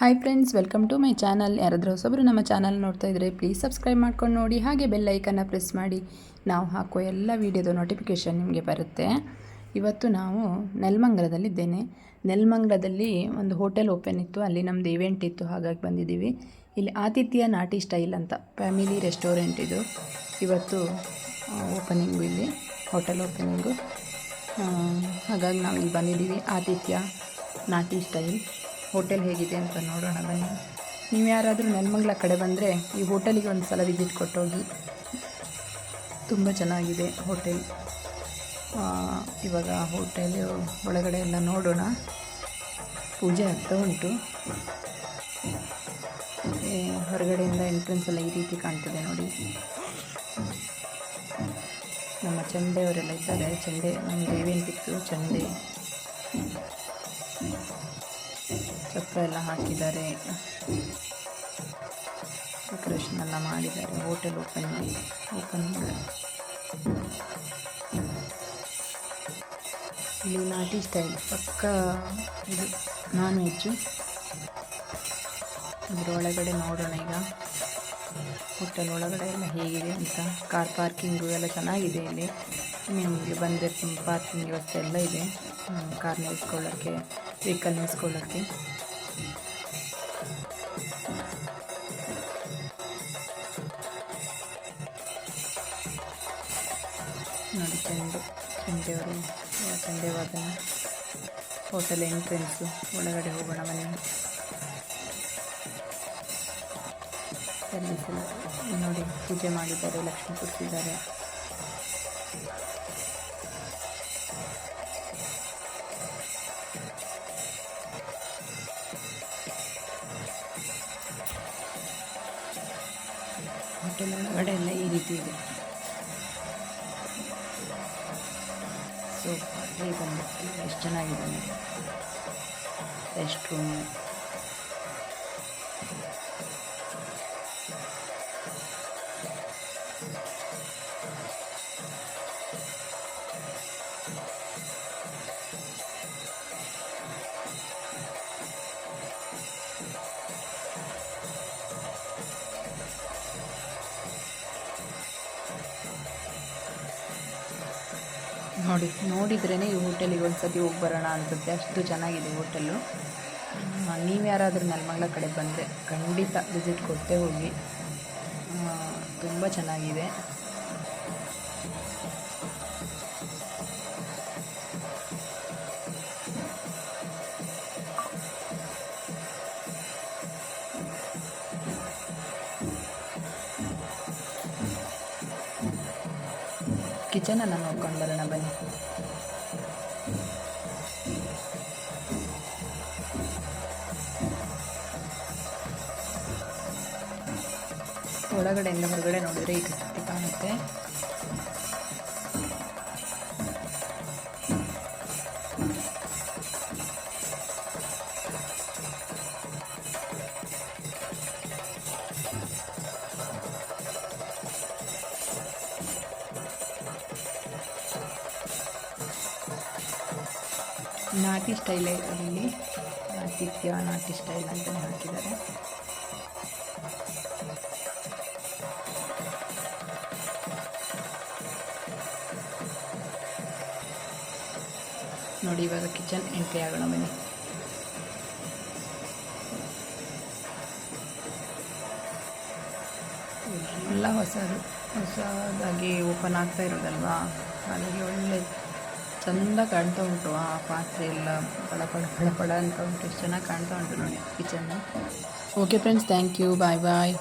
Hi friends welcome to my channel ಯಾರಾದರೂ ಹೊಸಬರು ನಮ್ಮ ಚಾನಲ್ ನೋಡ್ತಾ ಇದ್ದರೆ ಪ್ಲೀಸ್ ಸಬ್ಸ್ಕ್ರೈಬ್ ಮಾಡ್ಕೊಂಡು ನೋಡಿ, ಹಾಗೆ ಬೆಲ್ ಐಕನ್ನ ಪ್ರೆಸ್ ಮಾಡಿ. ನಾವು ಹಾಕೋ ಎಲ್ಲ ವೀಡಿಯೋದ ನೋಟಿಫಿಕೇಷನ್ ನಿಮಗೆ ಬರುತ್ತೆ. ಇವತ್ತು ನಾವು ನೆಲ್ಮಂಗ್ಲದಲ್ಲಿದ್ದೇನೆ. ನೆಲ್ಮಂಗ್ಲದಲ್ಲಿ ಒಂದು ಹೋಟೆಲ್ ಓಪನ್ ಇತ್ತು, ಅಲ್ಲಿ ನಮ್ಮದು ಇವೆಂಟ್ ಇತ್ತು, ಹಾಗಾಗಿ ಬಂದಿದ್ದೀವಿ. ಇಲ್ಲಿ ಆತಿಥ್ಯ ನಾಟಿ ಸ್ಟೈಲ್ ಅಂತ ಫ್ಯಾಮಿಲಿ ರೆಸ್ಟೋರೆಂಟ್ ಇದು. ಇವತ್ತು ಓಪನಿಂಗು ಇಲ್ಲಿ ಹೋಟೆಲ್ ಓಪನಿಂಗು ಹಾಗಾಗಿ ನಾವು ಇಲ್ಲಿ ಬಂದಿದ್ದೀವಿ, ಆತಿಥ್ಯ ನಾಟಿ ಸ್ಟೈಲ್ ಹೋಟೆಲ್ ಹೇಗಿದೆ ಅಂತ ನೋಡೋಣ ಬನ್ನಿ. ನೀವು ಯಾರಾದರೂ ನೆಲಮಂಗ್ಲ ಕಡೆ ಬಂದರೆ ಈ ಹೋಟೆಲಿಗೆ ಒಂದು ಸಲ ವಿಸಿಟ್ ಕೊಟ್ಟೋಗಿ. ತುಂಬ ಚೆನ್ನಾಗಿದೆ ಹೋಟೆಲ್. ಇವಾಗ ಹೋಟೆಲ್ ಒಳಗಡೆ ಎಲ್ಲ ನೋಡೋಣ. ಪೂಜೆ ಆಗ್ತಾ ಉಂಟು. ಹೊರಗಡೆಯಿಂದ ಎಂಟ್ರೆನ್ಸ್ ಎಲ್ಲ ಈ ರೀತಿ ಕಾಣ್ತದೆ ನೋಡಿ. ನಮ್ಮ ಚಂಡೆಯವರೆಲ್ಲ ಇದ್ದಾರೆ. ಚಂಡೆ ನಮ್ಮ ಇವೆಂಟ್ ಇತ್ತು ಚಂಡೆ ಎಲ್ಲ ಹಾಕಿದ್ದಾರೆ. ಡೆಕೋರೇಷನ್ ಎಲ್ಲ ಮಾಡಿದ್ದಾರೆ. ಹೋಟೆಲ್ ಓಪನ್ ಓಪನ್ ಇಲ್ಲಿ ನಾಟಿ ಸ್ಟೈಲ್ ಪಕ್ಕ ಇದು ನಾನ್ ವೆಜ್ಜು ಅದರ ಒಳಗಡೆ ನೋಡೋಣ ಈಗ. ಹೋಟೆಲ್ ಒಳಗಡೆ ಎಲ್ಲ ಹೇಗಿದೆ ಅಂತ. ಕಾರ್ ಪಾರ್ಕಿಂಗು ಎಲ್ಲ ಚೆನ್ನಾಗಿದೆ ಇಲ್ಲಿ. ನಿಮಗೆ ಬಂದರೆ ಪಾರ್ಕಿಂಗ್ ವ್ಯವಸ್ಥೆ ಎಲ್ಲ ಇದೆ. ಕಾರ್ ನಿಲ್ಲಿಸ್ಕೊಳ್ಳೋಕ್ಕೆ ವೆಹಿಕಲ್ ನಿಲ್ಲಿಸ್ಕೊಳ್ಳೋಕ್ಕೆ ನೋಡಿ ಚೆಂಡು ಚೆಂಡೆಯವರು ಚೆಂಡೆ ವಾದನ ಹೋಟೆಲ್ ಎಂಟ್ರೆನ್ಸು, ಒಳಗಡೆ ಹೋಗೋಣ ಬನ್ನಿ ಸರ್ವಿಸ್ ನೋಡಿ ಪೂಜೆ ಮಾಡಿದ್ದಾರೆ, ಲಕ್ಷ್ಮಿ ಕೊಡ್ತಿದ್ದಾರೆ ಹೋಟೆಲ್ ಒಳಗಡೆ ಎಲ್ಲ ಈ ರೀತಿ ಇದೆ. ಸೊ ಹೇಗೆ ಬಂದು ಎಷ್ಟು ಚೆನ್ನಾಗಿದೆ ರೆಸ್ಟ್ ರೂಮ್ ನೋಡಿ ನೋಡಿದ್ರೇ ಈ ಹೋಟೆಲಿಗೆ ಒಂದು ಸತಿ ಹೋಗಿ ಬರೋಣ ಅನ್ಸುತ್ತೆ. ಅಷ್ಟು ಚೆನ್ನಾಗಿದೆ ಹೋಟೆಲ್ಲು ನೀವು ಯಾರಾದರೂ ನೆಲಮಂಗ್ಲ ಕಡೆ ಬಂದರೆ ಖಂಡಿತ ವಿಸಿಟ್ ಕೊಟ್ಟೆ ಹೋಗಿ. ತುಂಬ ಚೆನ್ನಾಗಿದೆ. ಕಿಚನನ್ನು ನೋಡ್ಕೊಂಡು ಬರೋಣ ಬನ್ನಿ. ಒಳಗಡೆಯಿಂದ ಹೊರಗಡೆ ನೋಡಿದರೆ ಈ ರೀತಿ ಕಾಣುತ್ತೆ. ನಾಟಿ ಸ್ಟೈಲೇ ಇಲ್ಲಿ ಆತಿಥ್ಯ ನಾಟಿ ಸ್ಟೈಲ್ ಅಂತ ಹಾಕಿದ್ದಾರೆ. ನೋಡಿ, ಇವಾಗ ಕಿಚನ್ ಎಂಟ್ರಿ ಆಗೋಣ ಬನ್ನಿ. ಎಲ್ಲ ಹೊಸದು, ಹೊಸದಾಗಿ ಓಪನ್ ಆಗ್ತಾ ಇರೋದಲ್ವಾ? ಹಾಗಾಗಿ ಒಳ್ಳೆ ಚಂದ ಕಾಣ್ತಾ ಉಂಟು. ಆ ಪಾತ್ರೆ ಎಲ್ಲ ಪಳ ಪಳ ಪಳ ಪಳ ಅಂತ ಉಂಟು. ಎಷ್ಟು ಚೆನ್ನಾಗಿ ಕಾಣ್ತಾ ಉಂಟು ನೋಡಿ kitchen okay friends thank you bye bye